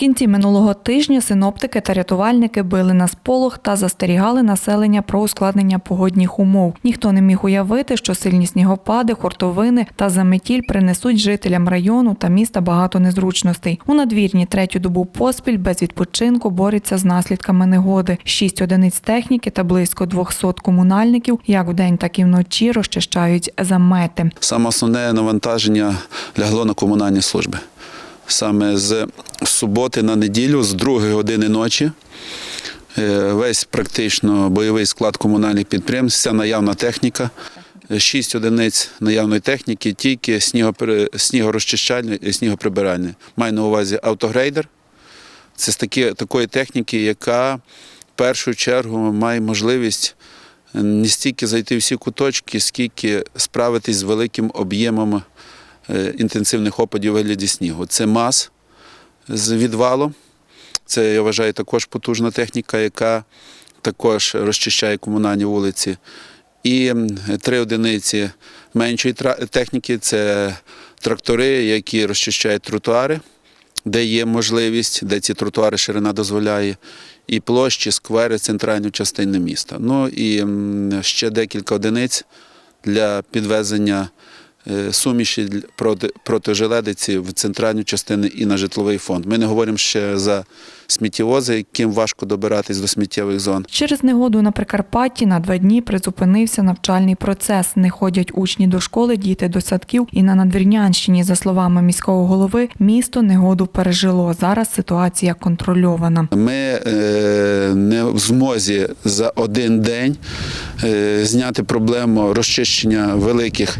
кінці минулого тижня синоптики та рятувальники били на сполох та застерігали населення про ускладнення погодних умов. Ніхто не міг уявити, що сильні снігопади, хуртовини та заметіль принесуть жителям району та міста багато незручностей. У надвірні третю добу поспіль без відпочинку бореться з наслідками негоди. Шість одиниць техніки та близько 200 комунальників як вдень, так і вночі розчищають замети. Саме основне навантаження лягло на комунальні служби. Саме з суботи на неділю, з другої години ночі, е, весь практично бойовий склад комунальних підприємств, вся наявна техніка, е, шість одиниць наявної техніки, тільки снігорозчищальної і снігоприбиральної. Маю на увазі автогрейдер. Це з такі, такої техніки, яка в першу чергу має можливість не стільки зайти всі куточки, скільки справитись з великим об'ємом е, інтенсивних опадів у вигляді снігу. Це МАЗ з відвалом. Це, я вважаю, також потужна техніка, яка також розчищає комунальні вулиці. І три одиниці меншої техніки це трактори, які розчищають тротуари, де є можливість, де ці тротуари ширина дозволяє, і площі, сквери, центральної частини міста. Ну і ще декілька одиниць для підвезення е, суміші для- проти, проти желедиці в центральну частину і на житловий фонд. Ми не говоримо ще за сміттєвози, яким важко добиратись до сміттєвих зон. Через негоду на Прикарпатті на два дні призупинився навчальний процес. Не ходять учні до школи, діти до садків. І на Надвірнянщині, за словами міського голови, місто негоду пережило. Зараз ситуація контрольована. Ми е, не в змозі за один день е, зняти проблему розчищення великих.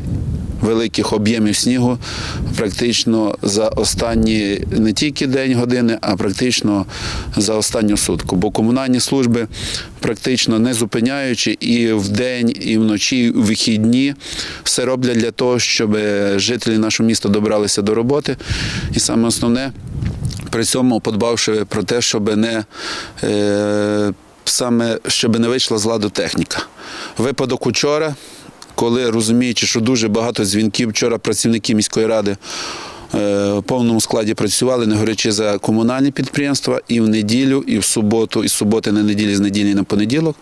Великих об'ємів снігу практично за останні не тільки день години, а практично за останню сутку. Бо комунальні служби практично не зупиняючи і вдень, і вночі, і у вихідні все роблять для того, щоб жителі нашого міста добралися до роботи. І саме основне при цьому подбавши про те, щоб не е, саме щоб не вийшла з ладу техніка. Випадок учора, коли розуміючи, що дуже багато дзвінків, вчора працівники міської ради. е, В повному складі працювали, не говорячи за комунальні підприємства, і в неділю, і в суботу, і з суботи на неділі, з неділі на понеділок.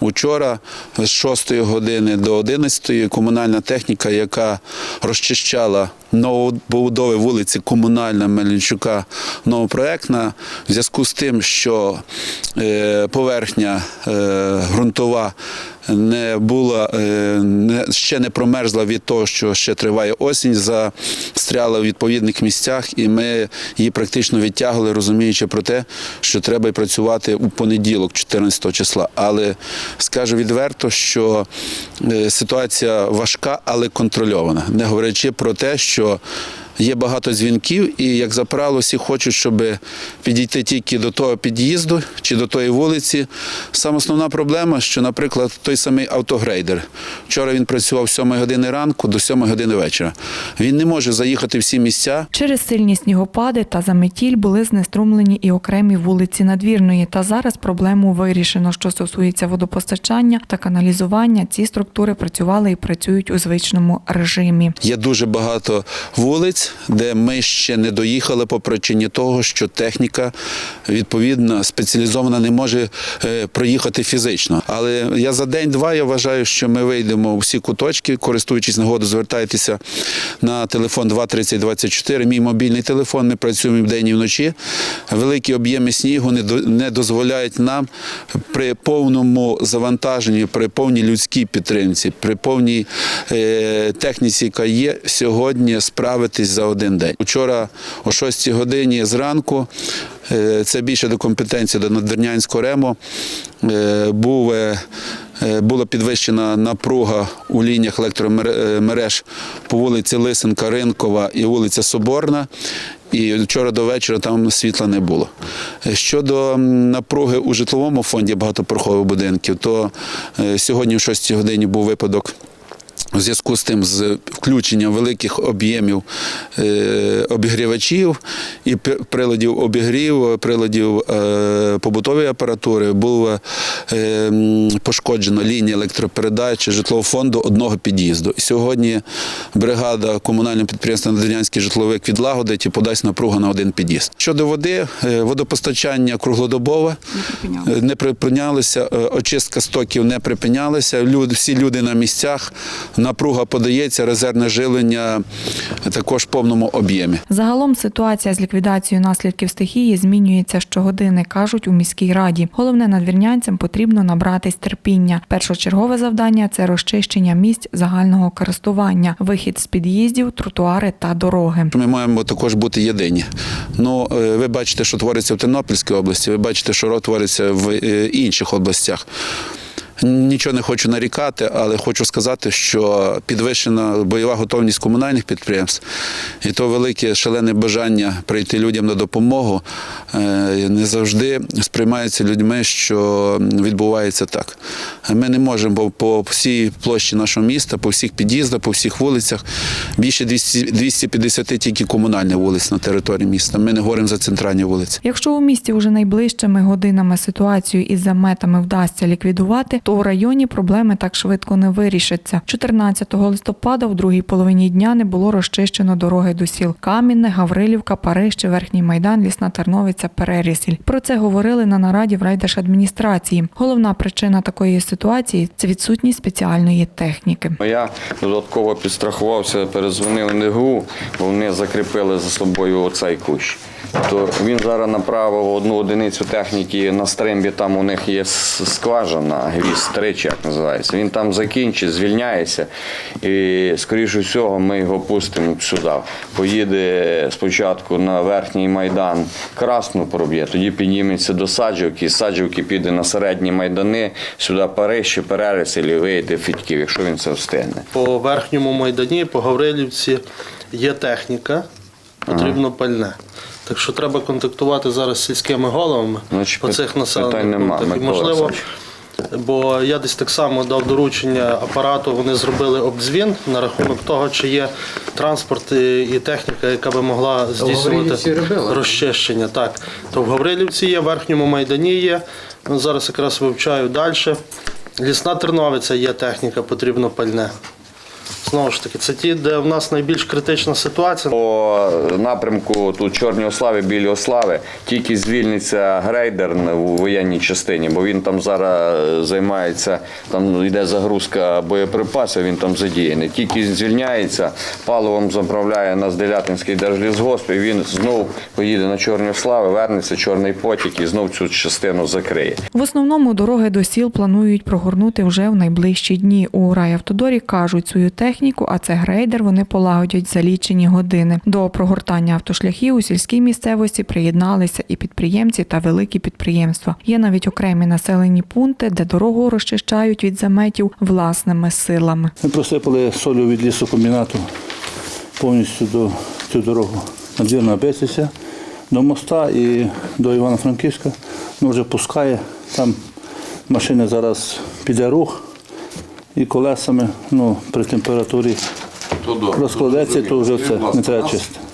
Учора з 6 години до 11 комунальна техніка, яка розчищала новобудови вулиці Комунальна Мельничука новопроектна, в зв'язку з тим, що е, поверхня е, ґрунтова не була е, ще не промерзла від того, що ще триває осінь, застряла в відповідних місцях, і ми її практично відтягли, розуміючи про те, що треба й працювати у понеділок, 14 числа. Але скажу відверто, що е, ситуація важка, але контрольована, не говорячи про те, що Є багато дзвінків, і як за правило, всі хочуть, щоб підійти тільки до того під'їзду чи до тої вулиці. Саме основна проблема, що, наприклад, той самий автогрейдер. Вчора він працював з 7 години ранку до 7 години вечора. Він не може заїхати всі місця. Через сильні снігопади та заметіль були знеструмлені і окремі вулиці Надвірної. Та зараз проблему вирішено. Що стосується водопостачання та каналізування, ці структури працювали і працюють у звичному режимі. Є дуже багато вулиць, де ми ще не доїхали по причині того, що техніка відповідно спеціалізована не може е, проїхати фізично. Але я за день-два я вважаю, що ми вийдемо у всі куточки, користуючись нагодою, звертайтеся на телефон 23024, мій мобільний телефон. Ми працюємо вдень і вночі. Великі об'єми снігу не дозволяють нам при повному завантаженні, при повній людській підтримці, при повній е, техніці, яка є сьогодні, справитись за один день. Учора о 6 годині зранку. е, Це більше до компетенції до Надвірнянського рему. е, Був е, була підвищена напруга у лініях електромереж по вулиці Лисенка, Ринкова і вулиця Соборна. І вчора до вечора там світла не було. Щодо напруги у житловому фонді багатопрохових будинків, то сьогодні о 6 годині був випадок В зв'язку з тим, з включенням великих об'ємів е, обігрівачів і приладів обігріву, приладів е, побутової апаратури, було е, пошкоджено лінії електропередачі житлового фонду одного під'їзду. І сьогодні бригада комунального підприємства Надвірнянський житловик відлагодить і подасть напругу на один під'їзд. Щодо води, водопостачання круглодобове не припинялося, очистка стоків не припинялася. Всі люди на місцях, напруга подається, резервне жилення також в повному об'ємі. Загалом ситуація з ліквідацією наслідків стихії змінюється щогодини, кажуть у міській раді. Головне надвірнянцям потрібно набратись терпіння. Першочергове завдання це розчищення місць загального користування, вихід з під'їздів, тротуари та дороги. Ми маємо також бути єдині. Ну, е, ви бачите, що твориться в Тернопільській області, ви бачите, що твориться в е, інших областях. Нічого не хочу нарікати, але хочу сказати, що підвищена бойова готовність комунальних підприємств і то велике шалене бажання прийти людям на допомогу е, не завжди сприймається людьми, що відбувається так. Ми не можемо бо по всій площі нашого міста, по всіх під'їздах, по всіх вулицях більше 200, 250 тільки комунальних вулиць на території міста. Ми не говоримо за центральні вулиці. Якщо у місті вже найближчими годинами ситуацію із заметами вдасться ліквідувати, то у районі проблеми так швидко не вирішаться. 14 листопада в другій половині дня не було розчищено дороги до сіл Камінне, Гаврилівка, Парище, Верхній Майдан, Лісна Терновиця, Перерісіль. Про це говорили на нараді в райдержадміністрації. Головна причина такої ситуації це відсутність спеціальної техніки. Я додатково підстрахувався, перезвонив НГУ, бо вони закріпили за собою оцей кущ. То він зараз направив одну одиницю техніки на стримбі, там у них є скважина, гвізд, тричі, як називається. Він там закінчить, звільняється. І, скоріше всього, ми його пустимо сюди. Поїде спочатку на верхній майдан красну проб'є, тоді підніметься до Саджівки, з Саджівки піде на середні майдани, сюди Парижі, Перерисиль і вийде в Фідьків, якщо він це встигне. По верхньому майдані, по Гаврилівці є техніка, потрібно пальне. Так що треба контактувати зараз з сільськими головами Значить, по цих населених питань нема, пунктах. І, Микола можливо, бо я десь так само дав доручення апарату, вони зробили обдзвін на рахунок того, чи є транспорт і і техніка, яка би могла здійснювати робили. розчищення. Так, то в Гаврилівці є, в верхньому майдані є. Ну, Зараз якраз вивчаю далі. Лісна Терновиця є техніка, потрібно пальне. Знову ж таки, це ті, де в нас найбільш критична ситуація. По напрямку тут Чорні Ослави, Білі Ослави, тільки звільниться грейдер у воєнній частині, бо він там зараз займається, там йде загрузка боєприпасів, він там задіяний. Тільки звільняється, паливом заправляє нас Делятинський держлісгосп, і він знову поїде на Чорні Ослави, вернеться чорний потік і знов цю частину закриє. В основному дороги до сіл планують прогорнути вже в найближчі дні. У райавтодорі кажуть, свою техніку, а це грейдер, вони полагодять за лічені години. До прогортання автошляхів у сільській місцевості приєдналися і підприємці та великі підприємства. Є навіть окремі населені пункти, де дорогу розчищають від заметів власними силами. Ми просипали солью від лісокомбінату повністю до цю дорогу надвірна Бесиця, до моста і до Івано-Франківська. Ну, вже пускає. Там машини зараз піде рух і колесами ну, при температурі розкладеться, то вже це не треба чистити.